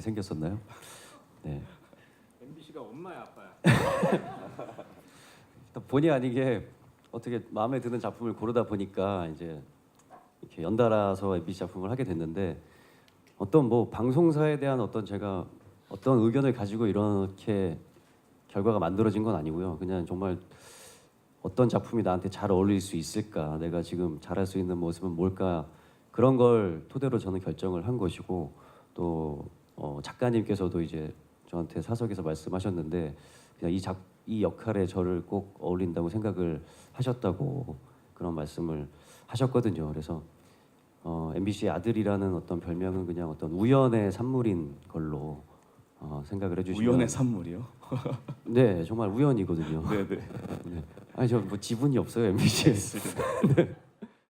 생겼었나요? 네. MBC가 엄마야 아빠야. 본의 아니게 어떻게 마음에 드는 작품을 고르다 보니까 이제 이렇게 연달아서 MBC 작품을 하게 됐는데 어떤 뭐 방송사에 대한 어떤 제가 어떤 의견을 가지고 이렇게 결과가 만들어진 건 아니고요. 그냥 정말 어떤 작품이 나한테 잘 어울릴 수 있을까, 내가 지금 잘할 수 있는 모습은 뭘까 그런 걸 토대로 저는 결정을 한 것이고 또 어, 작가님께서도 이제 저한테 사석에서 말씀하셨는데 그냥 이 작 이 역할에 저를 꼭 어울린다고 생각을 하셨다고 그런 말씀을 하셨거든요. 그래서 어, MBC의 아들이라는 어떤 별명은 그냥 어떤 우연의 산물인 걸로 어, 생각을 해주시면 우연의 산물이요. 네 정말 우연이거든요. 네네. 네. 아니 저 뭐 지분이 없어요 MBC에.